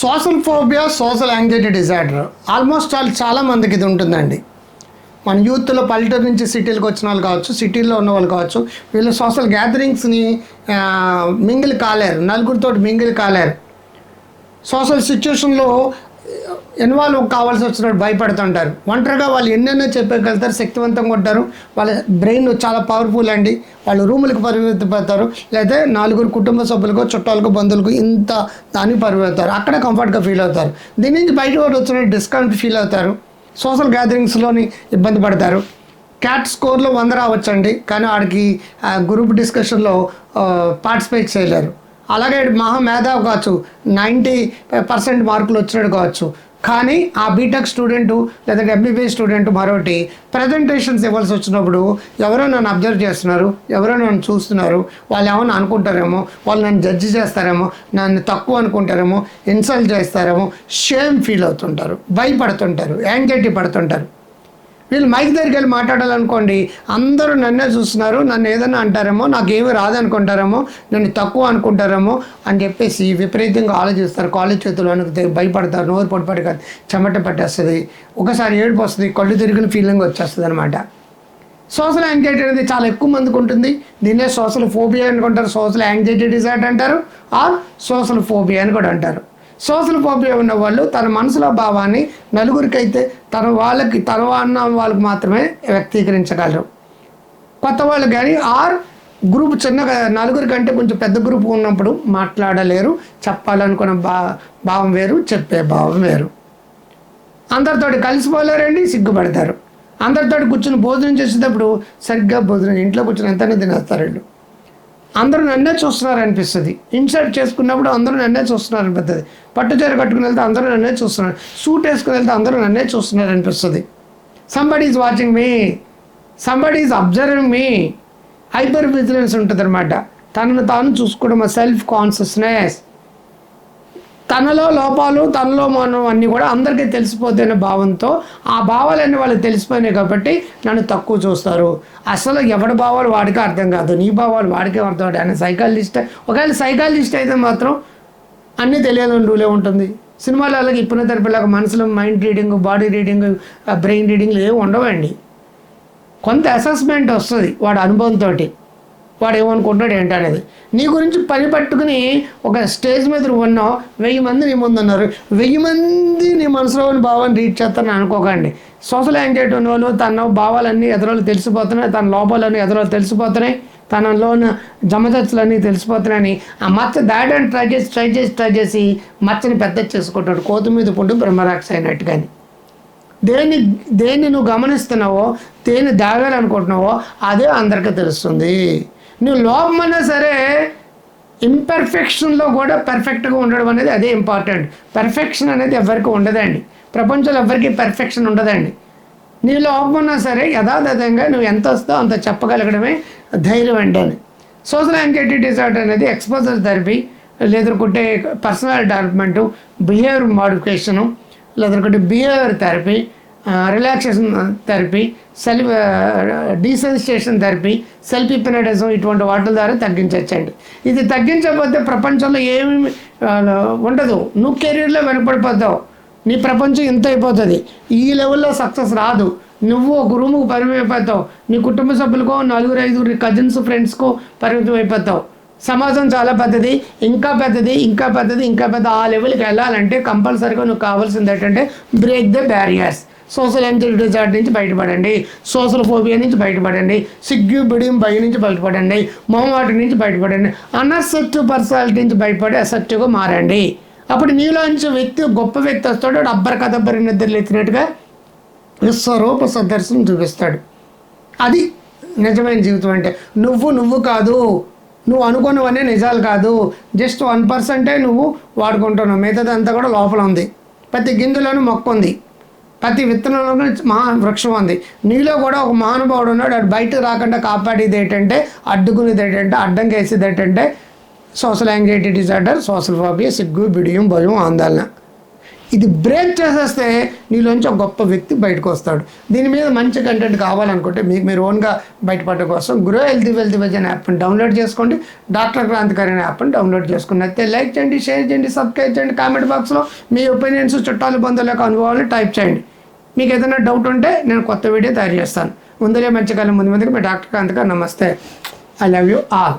Social phobia social anxiety disorder. Almost all చాలా మందికి ఇది ఉంటుందండి. మన యూత్లో పల్లెటూరు నుంచి సిటీలకు వచ్చిన వాళ్ళు కావచ్చు సిటీల్లో ఉన్న వాళ్ళు కావచ్చు వీళ్ళు సోషల్ గ్యాదరింగ్స్ని మింగిల్ కాలేరు. నలుగురితో మింగిల్ కాలేరు. సోషల్ సిచ్యువేషన్లో ఇన్వాల్వ్ కావాల్సి వచ్చినప్పుడు భయపడుతుంటారు. ఒంటరిగా వాళ్ళు ఎన్నెన్నో చెప్పగలుగుతారు శక్తివంతంగా ఉంటారు వాళ్ళ బ్రెయిన్ చాలా పవర్ఫుల్ అండి. వాళ్ళు రూములకు పరిమితపడతారు. లేదా నలుగురు కుటుంబ సభ్యులకు చుట్టాలకు బంధువులకు ఇంత దానికి పరిమితారు అక్కడ కంఫర్ట్గా ఫీల్ అవుతారు. దీని నుంచి బయట వచ్చిన డిస్కౌంట్ ఫీల్ అవుతారు. సోషల్ గ్యాదరింగ్స్లోని ఇబ్బంది పడతారు. క్యాట్ స్కోర్లో వంద రావచ్చండి. కానీ వాడికి గ్రూప్ డిస్కషన్లో పార్టిసిపేట్ చేయలేరు. అలాగే మహా మేధావి కావచ్చు. నైంటీ పర్సెంట్ మార్కులు వచ్చినట్టు కావచ్చు. కానీ ఆ బీటెక్ స్టూడెంట్ లేదా ఎంబీబీఎస్ స్టూడెంట్ మరొకటి ప్రజెంటేషన్స్ ఇవ్వాల్సి వచ్చినప్పుడు ఎవరో నన్ను అబ్జర్వ్ చేస్తున్నారు ఎవరో నన్ను చూస్తున్నారు వాళ్ళు ఏమైనా అనుకుంటారేమో వాళ్ళు నన్ను జడ్జి చేస్తారేమో నన్ను తక్కువ అనుకుంటారేమో ఇన్సల్ట్ చేస్తారేమో షేమ్ ఫీల్ అవుతుంటారు భయపడుతుంటారు యాంగ్జైటీ పడుతుంటారు. వీళ్ళు మైక్ దగ్గరికి వెళ్ళి మాట్లాడాలనుకోండి అందరూ నన్నే చూస్తున్నారు నన్ను ఏదైనా అంటారేమో నాకేమీ రాదనుకుంటారేమో నన్ను తక్కువ అనుకుంటారేమో అని చెప్పేసి విపరీతంగా ఆలోచిస్తారు. కాలేజ్ చేతులు అనుకుంటే భయపడతారు నోరు పొడిపడి కాదు చెమట పట్టేస్తుంది. ఒకసారి ఏడుపు వస్తుంది కళ్ళు తిరిగిన ఫీలింగ్ వచ్చేస్తుంది అనమాట సోషల్ యాంగ్జైటీ అనేది చాలా ఎక్కువ మందికి ఉంటుంది. దీన్నే సోషల్ ఫోబియా అనుకుంటారు. సోషల్ యాంగ్జైటీ డిజార్ట్ అంటారు. ఆర్ సోషల్ ఫోబియా అని కూడా అంటారు. సోషల్ ఫోబియా ఉన్న వాళ్ళు తన మనసులో భావాన్ని నలుగురికైతే తన వాళ్ళకి తన అన్న వాళ్ళకి మాత్రమే వ్యక్తీకరించగలరు. కొత్త వాళ్ళు కానీ ఆర్ గ్రూప్ చిన్నగా నలుగురి కంటే కొంచెం పెద్ద గ్రూప్ ఉన్నప్పుడు మాట్లాడలేరు. చెప్పాలనుకున్న భా భావం వేరు చెప్పే భావం వేరు. అందరితోటి కలిసిపోలేరండి సిగ్గుపడతారు. అందరితోటి కూర్చుని భోజనం చేసేటప్పుడు సరిగ్గా భోజనం ఇంట్లో కూర్చుని ఎంతనే తినేస్తారు అందరూ నన్నే చూస్తున్నారు అనిపిస్తుంది ఇన్సర్ట్ చేసుకున్నప్పుడు అందరూ నన్నే చూస్తున్నారు అనిపిస్తుంది పట్టుచీర కట్టుకుని వెళ్తే అందరూ నన్నే చూస్తున్నారు. సూట్ వేసుకుని వెళ్తే అందరూ నన్నే చూస్తున్నారు అనిపిస్తుంది somebody is watching me somebody is observing me hypervigilance ఉంటుంది అనమాట తనను తాను చూసుకోవడం సెల్ఫ్ కాన్షియస్నెస్ తనలో లోపాలు తనలో మనం అన్నీ కూడా అందరికీ తెలిసిపోతున్న భావంతో ఆ భావాలన్నీ వాళ్ళకి తెలిసిపోయినాయి కాబట్టి నన్ను తక్కువ చూస్తారు. అసలు ఎవడి భావాలు వాడికే అర్థం కాదు. నీ భావాలు వాడికే అర్థం కాదు. ఆయన సైకాలజిస్ట్. ఒకవేళ సైకాలజిస్ట్ అయితే మాత్రం అన్నీ తెలియాలని రూలే ఉంటుంది. సినిమాలో అలాగే ఇప్పుడు తరపులాగా మనసులో mind reading body reading brain రీడింగ్లు ఏమి ఉండవండి. కొంత అసెస్మెంట్ వస్తుంది వాడి అనుభవంతో వాడు ఏమనుకుంటున్నాడు ఏంటనేది. నీ గురించి పని పట్టుకుని ఒక స్టేజ్ మీద నువ్వు ఉన్నావు వెయ్యి మంది నీ ముందు ఉన్నారు. వెయ్యి మంది నీ మనసులో ఉన్న భావాన్ని రీచ్ చేస్తారని అనుకోకండి. సోషల్ యాంగ్జైటీ ఉన్న వాళ్ళు తన భావాలన్నీ ఎదురోళ్ళు తెలిసిపోతున్నాయి తన లోపాలన్నీ ఎదురోళ్ళు తెలిసిపోతున్నాయి తనలో ఉన్న జమదత్తులన్నీ తెలిసిపోతున్నాయని ఆ మచ్చ దాడని ట్రై చేసి ట్రై చేసి ట్రై చేసి మచ్చని పెద్ద చేసుకుంటాడు. కోతు మీద పుండు బ్రహ్మరాక్ష అయినట్టుగాని. దేన్ని దేన్ని నువ్వు గమనిస్తున్నావో దేన్ని దాగాలనుకుంటున్నావో అదే అందరికీ తెలుస్తుంది. నువ్వు లోపమన్నా సరే ఇంపర్ఫెక్షన్లో కూడా పర్ఫెక్ట్గా ఉండడం అనేది అదే ఇంపార్టెంట్ పర్ఫెక్షన్ అనేది ఎవరికి ఉండదండి. ప్రపంచంలో ఎవరికి పర్ఫెక్షన్ ఉండదండి. నీ లోపమన్నా సరే యథాతథంగా నువ్వు ఎంత వస్తావు అంత చెప్పగలగడమే ధైర్యం అంటే సోషల్ యాంగ్జైటీ డిజార్డర్ అనేది ఎక్స్పోజర్ థెరపీ లేదనుకుంటే పర్సనల్ డెవలప్మెంటు బిహేవియర్ మోడిఫికేషను లేదనుకుంటే behaviour therapy relaxation therapy self desensitisation therapy self hypnotism ఇటువంటి వాటి ద్వారా తగ్గించవచ్చండి ఇది తగ్గించకపోతే ప్రపంచంలో ఏమి ఉండదు. నువ్వు కెరీర్లో వెనపడిపోతావు నీ ప్రపంచం ఇంత అయిపోతుంది. ఈ లెవెల్లో సక్సెస్ రాదు. నువ్వు ఒక రూముకు పరిమితం అయిపోతావు నీ కుటుంబ సభ్యులకో నలుగురు ఐదుగురు కజిన్స్ ఫ్రెండ్స్కో పరిమితం అయిపోతావు సమాజం చాలా పెద్దది ఇంకా పెద్దది ఇంకా పెద్దది ఇంకా పెద్ద ఆ లెవెల్కి వెళ్ళాలంటే కంపల్సరీగా నువ్వు కావాల్సింది ఏంటంటే break the barriers social anxiety disorder నుంచి బయటపడండి. సోషల్ ఫోబియా నుంచి బయటపడండి. సిగ్గు బిడియం భయం నుంచి బయటపడండి. మొహమాటి నుంచి బయటపడండి. అనసెప్టివ్ పర్సనాలిటీ నుంచి బయటపడి అసెప్టివ్గా మారండి. అప్పుడు నీలోంచి వ్యక్తి గొప్ప వ్యక్తి వస్తాడు. అబ్బర్ కదబ్బరి నిద్రలు ఎత్తినట్టుగా విశ్వరూప సదర్శనం చూపిస్తాడు. అది నిజమైన జీవితం అంటే. నువ్వు నువ్వు కాదు. నువ్వు అనుకున్నవన్నీ నిజాలు కాదు. జస్ట్ వన్ పర్సెంటే నువ్వు వాడుకుంటున్నావు. మిగతాదంతా కూడా లోపల ఉంది. ప్రతి గింజలోనూ మొక్క ఉంది. ప్రతి విత్తనంలో మహా వృక్షం ఉంది. నీలో కూడా ఒక మహానుభావుడు ఉన్నాడు. అటు బయట రాకుండా కాపాడేది ఏంటంటే అడ్డుకునేది ఏంటంటే అడ్డం వేసేది ఏంటంటే social anxiety disorder social phobia సిగ్గు బిడియం భయం ఆందోళన. ఇది బ్రేక్ చేసేస్తే నీలోంచి ఒక గొప్ప వ్యక్తి బయటకు వస్తాడు. దీని మీద మంచి కంటెంట్ కావాలనుకుంటే మీకు మీరు ఓన్గా బయటపడడం కోసం గ్రో హెల్తీ వెల్తీ వెజ్ అనే యాప్ని డౌన్లోడ్ చేసుకోండి. డాక్టర్ క్రాంతికారి అనే యాప్ని డౌన్లోడ్ చేసుకుని అయితే లైక్ చేయండి షేర్ చేయండి సబ్స్క్రైబ్ చేయండి. కామెంట్ బాక్స్లో మీ ఒపీనియన్స్ చుట్టాలు బంధువుల యొక్క అనుభవాలు టైప్ చేయండి. మీకు ఏదైనా డౌట్ ఉంటే నేను కొత్త వీడియో తయారు చేస్తాను. ముందులే మంచి కాలం ముందు ముందుకు మీ డాక్టర్ క్రాంతికారి నమస్తే. I love you all